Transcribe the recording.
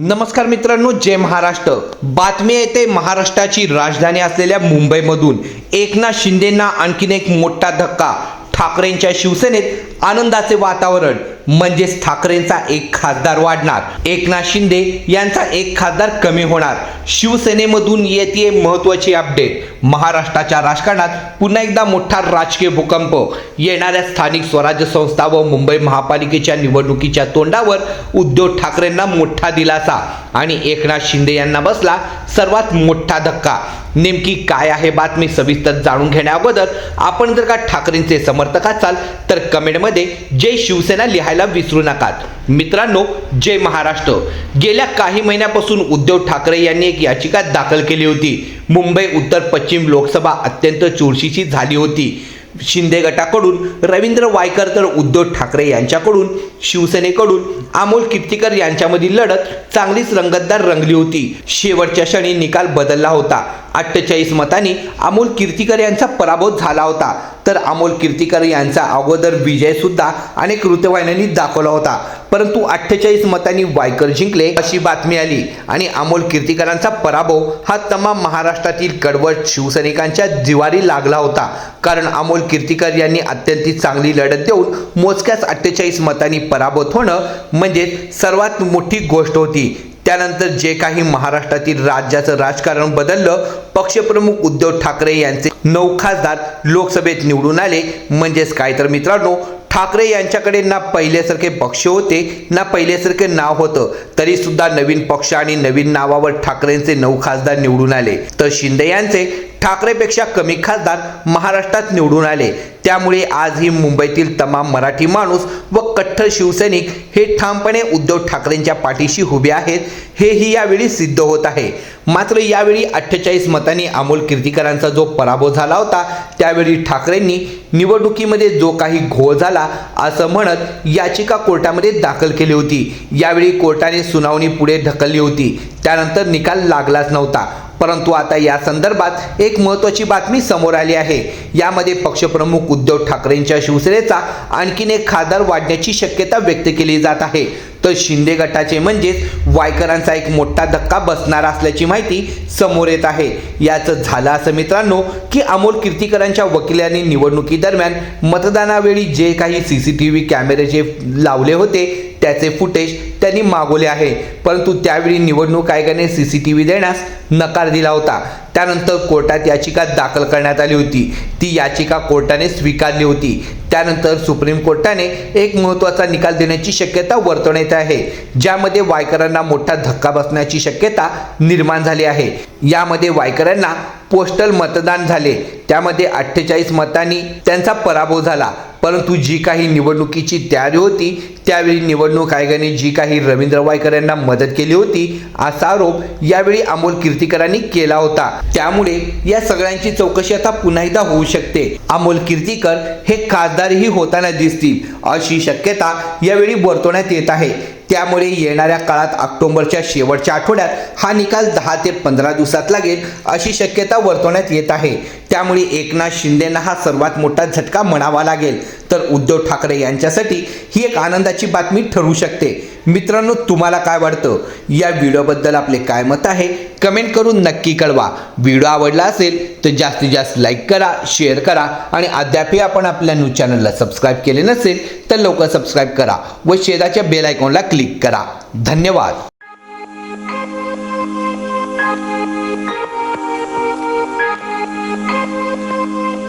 नमस्कार मित्रांनो जय महाराष्ट्र. बातमी येते महाराष्ट्राची राजधानी असलेल्या मुंबईमधून. एकनाथ शिंदेंना आणखीन एक मोठा धक्का. ठाकरेंच्या शिवसेनेत आनंदाचे वातावरण. म्हणजेच ठाकरेंचा एक खासदार वाढणार. एकनाथ शिंदे यांचा एक खासदार कमी होणार. शिवसेनेमधून येते महत्वाची अपडेट महाराष्ट्राच्या राजकारणात पुन्हा एकदा मोठा राजकीय भूकंप. येणाऱ्या स्थानिक स्वराज्य संस्था व मुंबई महापालिकेच्या निवडणुकीच्या तोंडावर उद्धव ठाकरेंना मोठा दिलासा आणि एकनाथ शिंदे यांना बसला सर्वात मोठा धक्का. नेमकी काय आहे बातमी सविस्तर जाणून घेण्या आपण जर का ठाकरेंचे समर्थक असाल तर कमेंटमध्ये जय शिवसेना लिहायला विसरू नकात मित्रांनो जय महाराष्ट्र. गेल्या काही महिन्यापासून उद्धव ठाकरे यांनी एक याचिका दाखल केली होती. मुंबई उत्तर पश्चिम लोकसभा अत्यंत चुरशीची झाली होती. शिंदे गटाकडून रवींद्र वायकर तर उद्धव ठाकरे यांच्याकडून शिवसेनेकडून अमोल किर्तीकर यांच्यामधील लढत चांगलीच रंगतदार रंगली होती. शेवटच्या क्षणी निकाल बदलला होता. अठ्ठेचाळीस मतांनी अमोल कीर्तिकर यांचा पराभव झाला होता. तर अमोल कीर्तिकर यांचा अगोदर विजयसुद्धा अनेक ऋतवाहिन्यांनी दाखवला होता. परंतु अठ्ठेचाळीस मतांनी वायकर जिंकले अशी बातमी आली आणि अमोल कीर्तिकरांचा पराभव हा तमाम महाराष्ट्रातील कडवट शिवसैनिकांच्या जिवारी लागला होता. कारण अमोल कीर्तिकर यांनी अत्यंत चांगली लढत देऊन मोजक्याच अठ्ठेचाळीस मतांनी पराभूत होणं म्हणजे सर्वात मोठी गोष्ट होती. त्यानंतर जे काही महाराष्ट्रातील राज्याचं राजकारण बदललं पक्षप्रमुख उद्धव ठाकरे यांचे नऊ खासदार लोकसभेत निवडून आले. म्हणजेच काय तर मित्रांनो ठाकरे यांच्याकडे ना पहिल्यासारखे पक्ष होते ना पहिल्यासारखे नाव होतं. तरी सुद्धा नवीन पक्ष आणि नवीन नावावर ठाकरेंचे नऊ खासदार निवडून आले. तर शिंदे यांचे ठाकरेपेक्षा कमी खासदार महाराष्ट्रात निवडून आले. त्यामुळे आजही मुंबईतील तमाम मराठी माणूस व कट्टर शिवसैनिक हे ठामपणे उद्धव ठाकरेंच्या पाठीशी उभे आहेत हेही यावेळी सिद्ध होत आहे. मात्र यावेळी अठ्ठेचाळीस मतांनी अमोल कीर्तिकरांचा जो पराभव झाला होता त्यावेळी ठाकरेंनी निवडणुकीमध्ये जो काही घोळ झाला असं म्हणत याचिका कोर्टामध्ये दाखल केली होती. यावेळी कोर्टाने सुनावणी पुढे ढकलली होती. त्यानंतर निकाल लागलाच नव्हता. परंतु आता या संदर्भात एक महत्त्वाची बातमी समोर आली आहे. यामध्ये पक्षप्रमुख उद्धव ठाकरेंच्या शिवसेनेचा आणखीन एक खासदार वाढण्याची शक्यता व्यक्त केली जात आहे. तर शिंदे गटाचे म्हणजेच वायकरांचा एक मोठा धक्का बसणार असल्याची माहिती समोर येत आहे. याचं झालं असं मित्रांनो की अमोल कीर्तिकरांच्या वकिलांनी निवडणुकीदरम्यान मतदानावेळी जे काही सी सी टी व्ही कॅमेरे जे लावले होते त्याचे फुटेज त्यांनी मागवले आहे. परंतु त्यावेळी निवडणूक आयोगाने सी सी टी व्ही देण्यास नकार दिला होता. त्यानंतर कोर्टात याचिका दाखल करण्यात आली होती. ती याचिका कोर्टाने स्वीकारली होती. त्यानंतर सुप्रीम कोर्टाने एक महत्त्वाचा निकाल देण्याची शक्यता वर्तवण्यात आहे. ज्यामध्ये वायकरांना मोठा धक्का बसण्याची शक्यता निर्माण झाली आहे. यामध्ये वायकरांना पोस्टल मतदान झाले. त्यामध्ये अठ्ठेचाळीस मतांनी त्यांचा पराभव झाला. परंतु जी काही निवडणुकीची तयारी होती त्यावेळी निवडणूक आयोगाने जी काही रवींद्र वायकर यांना मदत केली होती असा आरोप यावेळी अमोल कीर्तिकरांनी केला होता. त्यामुळे या सगळ्यांची चौकशी आता पुन्हा एकदा होऊ शकते. अमोल कीर्तिकर हे खासदारही होताना दिसतील अशी शक्यता यावेळी वर्तवण्यात येत आहे. त्यामुळे येणाऱ्या काळात ऑक्टोबरच्या शेवटच्या आठवड्यात हा निकाल दहा ते पंधरा दिवसात लागेल अशी शक्यता वर्तवण्यात येत आहे. त्यामुळे एकनाथ शिंदेना हा सर्वात मोठा झटका म्हणावा लागेल. तर उद्धव ठाकरे यांच्यासाठी ही एक आनंदाची बातमी ठरू शकते. मित्रांनो तुम्हाला काय वाटतं? या व्हिडिओबद्दल आपले काय मत आहे? कमेंट करून नक्की कळवा. व्हिडिओ आवडला असेल तर जास्तीत जास्त लाईक करा शेअर करा आणि अद्यापही आपण आपल्या न्यूज चॅनलला सबस्क्राईब केले नसेल तर लवकर सबस्क्राईब करा व शेजाच्या बेल आयकॉनला क्लिक करा. धन्यवाद. Música